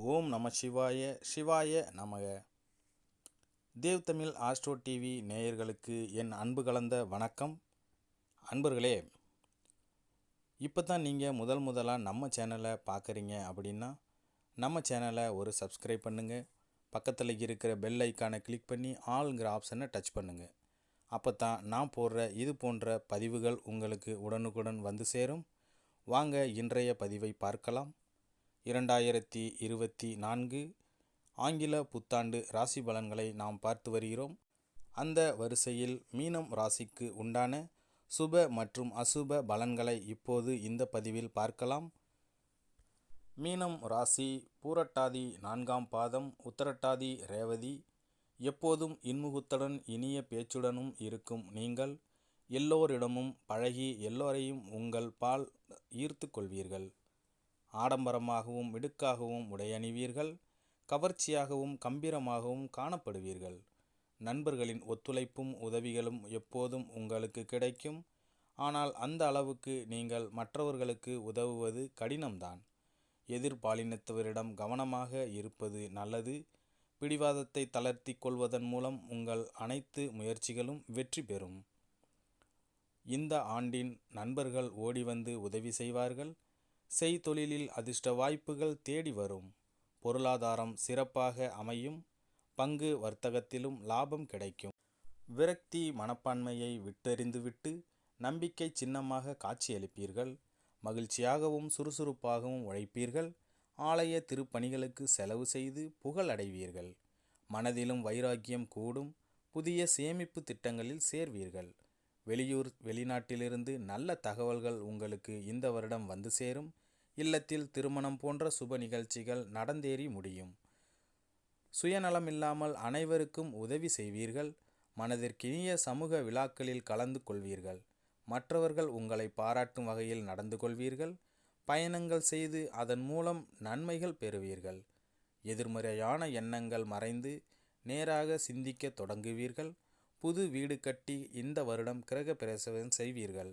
ஓம் நம சிவாய சிவாய நமக. தேவ் தமிழ் ஆஸ்ட்ரோ டிவி நேயர்களுக்கு என் அன்பு கலந்த வணக்கம். அன்பர்களே இப்போ தான் நீங்கள் முதல் முதலாக நம்ம சேனலை பார்க்குறீங்க அப்படின்னா நம்ம சேனலை ஒரு சப்ஸ்கிரைப் பண்ணுங்கள் பக்கத்தில் இருக்கிற பெல் ஐக்கானை கிளிக் பண்ணி ஆளுங்கிற ஆப்ஷனை டச் பண்ணுங்கள் அப்போ தான் நான் போடுற இது போன்ற பதிவுகள் உங்களுக்கு உடனுக்குடன் வந்து சேரும். வாங்க இன்றைய பதிவை பார்க்கலாம். இரண்டாயிரத்தி இருபத்தி நான்கு ஆங்கில புத்தாண்டு ராசி பலன்களை நாம் பார்த்து வருகிறோம். அந்த வரிசையில் மீனம் ராசிக்கு உண்டான சுப மற்றும் அசுப பலன்களை இப்போது இந்த பதிவில் பார்க்கலாம். மீனம் ராசி பூரட்டாதி நான்காம் பாதம் உத்தரட்டாதி ரேவதி. எப்போதும் இன்முகத்துடன் இனிய பேச்சுடனும் இருக்கும் நீங்கள் எல்லோரிடமும் பழகி எல்லோரையும் உங்கள் பால் ஈர்த்து கொள்வீர்கள். ஆடம்பரமாகவும் மிடுக்காகவும் உடையணிவீர்கள் கவர்ச்சியாகவும் கம்பீரமாகவும் காணப்படுவீர்கள். நண்பர்களின் ஒத்துழைப்பும் உதவிகளும் எப்போதும் உங்களுக்கு கிடைக்கும். ஆனால் அந்த அளவுக்கு நீங்கள் மற்றவர்களுக்கு உதவுவது கடினம்தான். எதிர்பாலினத்தவரிடம் கவனமாக இருப்பது நல்லது. பிடிவாதத்தை தளர்த்தி கொள்வதன் மூலம் உங்கள் அனைத்து முயற்சிகளும் வெற்றி பெறும். இந்த ஆண்டின் நண்பர்கள் ஓடி வந்து உதவி செய்வார்கள். செய்தொழிலில் அதிர்ஷ்ட வாய்ப்புகள் தேடி வரும். பொருளாதாரம் சிறப்பாக அமையும். பங்கு வர்த்தகத்திலும் லாபம் கிடைக்கும். விரக்தி மனப்பான்மையை விட்டெறிந்துவிட்டு நம்பிக்கை சின்னமாக காட்சியளிப்பீர்கள். மகிழ்ச்சியாகவும் சுறுசுறுப்பாகவும் உழைப்பீர்கள். ஆலய திருப்பணிகளுக்கு செலவு செய்து புகழ் அடைவீர்கள். மனதிலும் வைராக்கியம் கூடும். புதிய சேமிப்பு திட்டங்களில் சேர்வீர்கள். வெளியூர் வெளிநாட்டிலிருந்து நல்ல தகவல்கள் உங்களுக்கு இந்த வருடம் வந்து சேரும். இல்லத்தில் திருமணம் போன்ற சுப நிகழ்ச்சிகள் நடந்தேறி முடியும். சுயநலமில்லாமல் அனைவருக்கும் உதவி செய்வீர்கள். மனதிற்கினிய சமூக விழாக்களில் கலந்து கொள்வீர்கள். மற்றவர்கள் உங்களை பாராட்டும் வகையில் நடந்து கொள்வீர்கள். பயணங்கள் செய்து அதன் மூலம் நன்மைகள் பெறுவீர்கள். எதிர்மறையான எண்ணங்கள் மறைந்து நேராக சிந்திக்க தொடங்குவீர்கள். புது வீடு கட்டி இந்த வருடம் கிரக பிரசவம் செய்வீர்கள்.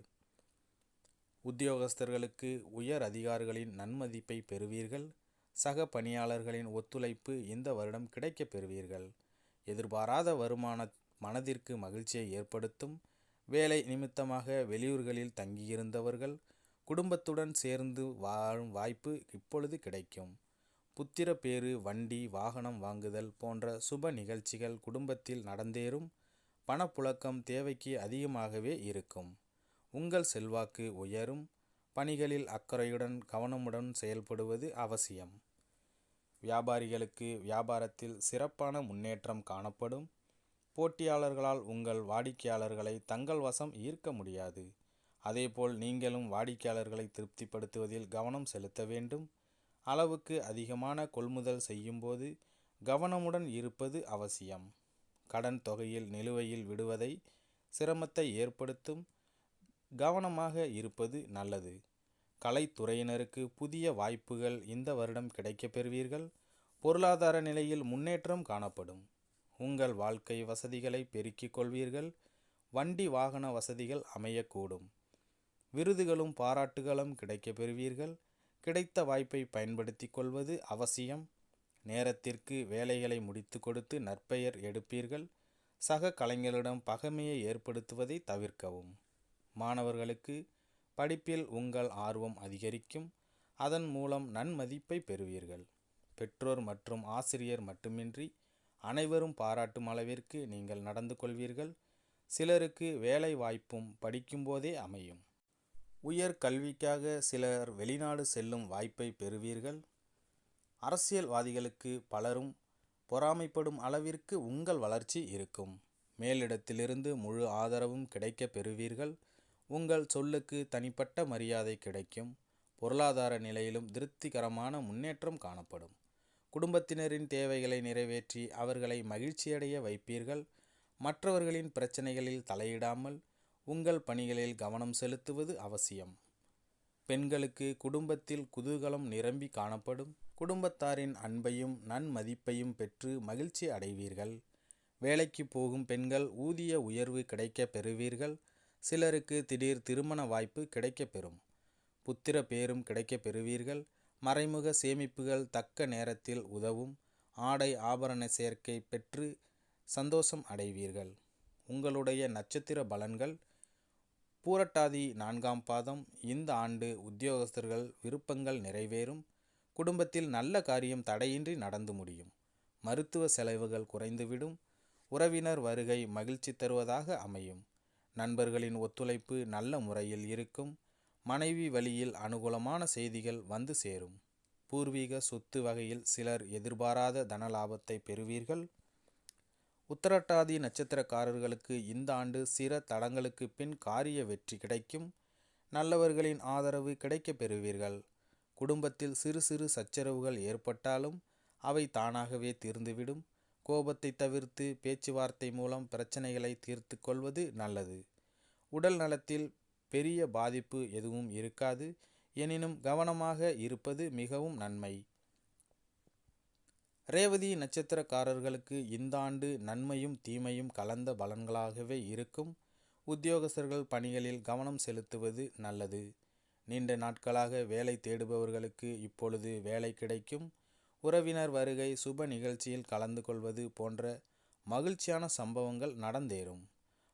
உத்தியோகஸ்தர்களுக்கு உயர் அதிகாரிகளின் நன்மதிப்பை பெறுவீர்கள். சக பணியாளர்களின் ஒத்துழைப்பு இந்த வருடம் கிடைக்கப் பெறுவீர்கள். எதிர்பாராத வருமான மனதிற்கு மகிழ்ச்சியை ஏற்படுத்தும். வேலை நிமித்தமாக வெளியூர்களில் தங்கியிருந்தவர்கள் குடும்பத்துடன் சேர்ந்து வாழும் வாய்ப்பு இப்பொழுது கிடைக்கும். புத்திர பேறு வண்டி வாகனம் வாங்குதல் போன்ற சுப நிகழ்ச்சிகள் குடும்பத்தில் நடந்தேறும். பணப்புழக்கம் தேவைக்கு அதிகமாகவே இருக்கும். உங்கள் செல்வாக்கு உயரும். பணிகளில் அக்கறையுடன் கவனமுடன் செயல்படுவது அவசியம். வியாபாரிகளுக்கு வியாபாரத்தில் சிறப்பான முன்னேற்றம் காணப்படும். போட்டியாளர்களால் உங்கள் வாடிக்கையாளர்களை தங்கள் வசம் ஈர்க்க முடியாது. அதேபோல் நீங்களும் வாடிக்கையாளர்களை திருப்திப்படுத்துவதில் கவனம் செலுத்த வேண்டும். அளவுக்கு அதிகமான கொள்முதல் செய்யும்போது கவனமுடன் இருப்பது அவசியம். கடன் தொகையில் நிலுவையில் விடுவதை சிரமத்தை ஏற்படுத்தும். கவனமாக இருப்பது நல்லது. கலைத்துறையினருக்கு புதிய வாய்ப்புகள் இந்த வருடம் கிடைக்கப் பெறுவீர்கள். பொருளாதார நிலையில் முன்னேற்றம் காணப்படும். உங்கள் வாழ்க்கை வசதிகளை பெருக்கிக் கொள்வீர்கள். வண்டி வாகன வசதிகள் அமையக்கூடும். விருதுகளும் பாராட்டுகளும் கிடைக்கப் பெறுவீர்கள். கிடைத்த வாய்ப்பை பயன்படுத்தி கொள்வது அவசியம். நேரத்திற்கு வேலைகளை முடித்து கொடுத்து நற்பெயர் எடுப்பீர்கள். சக கலைஞர்களிடம் பகைமையை ஏற்படுத்துவதை தவிர்க்கவும். மாணவர்களுக்கு படிப்பில் உங்கள் ஆர்வம் அதிகரிக்கும். அதன் மூலம் நன்மதிப்பை பெறுவீர்கள். பெற்றோர் மற்றும் ஆசிரியர் மட்டுமின்றி அனைவரும் பாராட்டும் அளவிற்கு நீங்கள் நடந்து கொள்வீர்கள். சிலருக்கு வேலை வாய்ப்பும் படிக்கும்போதே அமையும். உயர் கல்விக்காக சிலர் வெளிநாடு செல்லும் வாய்ப்பை பெறுவீர்கள். அரசியல்வாதிகளுக்கு பலரும் பொறாமைப்படும் அளவிற்கு உங்கள் வளர்ச்சி இருக்கும். மேலிடத்திலிருந்து முழு ஆதரவும் கிடைக்க பெறுவீர்கள். உங்கள் சொல்லுக்கு தனிப்பட்ட மரியாதை கிடைக்கும். பொருளாதார நிலையிலும் திருப்திகரமான முன்னேற்றம் காணப்படும். குடும்பத்தினரின் தேவைகளை நிறைவேற்றி அவர்களை மகிழ்ச்சியடைய வைப்பீர்கள். மற்றவர்களின் பிரச்சனைகளில் தலையிடாமல் உங்கள் பணிகளில் கவனம் செலுத்துவது அவசியம். பெண்களுக்கு குடும்பத்தில் குதூகலம் நிரம்பி காணப்படும். குடும்பத்தாரின் அன்பையும் நன்மதிப்பையும் பெற்று மகிழ்ச்சி அடைவீர்கள். வேலைக்கு போகும் பெண்கள் ஊதிய உயர்வு கிடைக்க பெறுவீர்கள். சிலருக்கு திடீர் திருமண வாய்ப்பு கிடைக்கப் பெறும் புத்திர பேரும் கிடைக்கப் பெறுவீர்கள் மறைமுக சேமிப்புகள் தக்க நேரத்தில் உதவும். ஆடை ஆபரண சேர்க்கை பெற்று சந்தோஷம் அடைவீர்கள். உங்களுடைய நட்சத்திர பலன்கள். பூரட்டாதி நான்காம் பாதம். இந்த ஆண்டு உத்தியோகஸ்தர்கள் விருப்பங்கள் நிறைவேறும். குடும்பத்தில் நல்ல காரியம் தடையின்றி நடந்து முடியும். மருத்துவ செலவுகள் குறைந்துவிடும். உறவினர் வருகை மகிழ்ச்சி தருவதாக அமையும். நண்பர்களின் ஒத்துழைப்பு நல்ல முறையில் இருக்கும். மனைவி வழியில் அனுகூலமான செய்திகள் வந்து சேரும். பூர்வீக சொத்து வகையில் சிலர் எதிர்பாராத தனலாபத்தை பெறுவீர்கள். உத்தரட்டாதி நட்சத்திரக்காரர்களுக்கு இந்த ஆண்டு சிற தடங்களுக்கு பின் காரிய வெற்றி கிடைக்கும். நல்லவர்களின் ஆதரவு கிடைக்கப் பெறுவீர்கள். குடும்பத்தில் சிறு சிறு சச்சரவுகள் ஏற்பட்டாலும் அவை தானாகவே தீர்ந்துவிடும். கோபத்தை தவிர்த்து பேச்சுவார்த்தை மூலம் பிரச்சனைகளை தீர்த்து கொள்வது நல்லது. உடல் நலத்தில் பெரிய பாதிப்பு எதுவும் இருக்காது எனினும் கவனமாக இருப்பது மிகவும் நன்மை. ரேவதி நட்சத்திரக்காரர்களுக்கு இந்த ஆண்டு நன்மையும் தீமையும் கலந்த பலன்களாகவே இருக்கும். உத்தியோகஸ்தர்கள் பணிகளில் கவனம் செலுத்துவது நல்லது. நீண்ட நாட்களாக வேலை தேடுபவர்களுக்கு இப்பொழுது வேலை கிடைக்கும். உறவினர் வருகை சுப நிகழ்ச்சியில் கலந்து கொள்வது போன்ற மகிழ்ச்சியான சம்பவங்கள் நடந்தேறும்.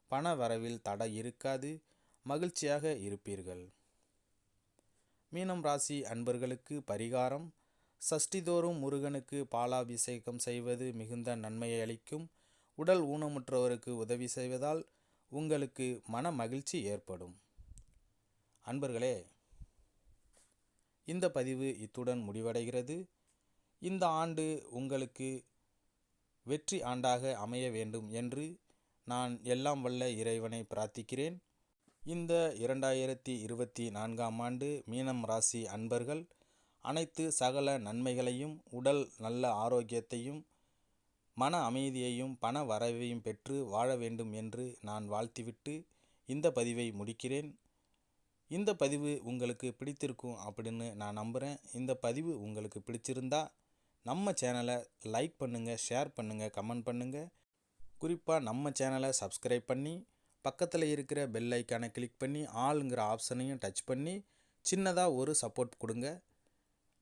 பண வரவில் தடை இருக்காது மகிழ்ச்சியாக இருப்பீர்கள். மீனம் ராசி அன்பர்களுக்கு பரிகாரம். சஷ்டிதோறும் முருகனுக்கு பாலாபிஷேகம் செய்வது மிகுந்த நன்மையை அளிக்கும். உடல் ஊனமுற்றவருக்கு உதவி செய்வதால் உங்களுக்கு மன மகிழ்ச்சி ஏற்படும். அன்பர்களே இந்த பதிவு இத்துடன் முடிவடைகிறது. இந்த ஆண்டு உங்களுக்கு வெற்றி ஆண்டாக அமைய வேண்டும் என்று நான் எல்லாம் வல்ல இறைவனை பிரார்த்திக்கிறேன். இந்த இரண்டாயிரத்தி இருபத்தி நான்காம் ஆண்டு மீனம் ராசி அன்பர்கள் அனைத்து சகல நன்மைகளையும் உடல் நல்ல ஆரோக்கியத்தையும் மன அமைதியையும் பண வரவையும் பெற்று வாழ வேண்டும் என்று நான் வாழ்த்திவிட்டு இந்த பதிவை முடிக்கிறேன். இந்த பதிவு உங்களுக்கு பிடித்திருக்கும் அப்படின்னு நான் நம்புகிறேன் இந்த பதிவு உங்களுக்கு பிடிச்சிருந்தா நம்ம சேனலை லைக் பண்ணுங்கள் ஷேர் பண்ணுங்கள் கமெண்ட் பண்ணுங்கள் குறிப்பாக நம்ம சேனலை சப்ஸ்கிரைப் பண்ணி பக்கத்தில் இருக்கிற பெல் ஐக்கானை கிளிக் பண்ணி ஆளுங்கிற ஆப்ஷனையும் டச் பண்ணி சின்னதாக ஒரு சப்போர்ட் கொடுங்க.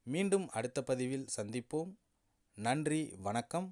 மீண்டும் அடுத்த பதிவில் சந்திப்போம். நன்றி வணக்கம்.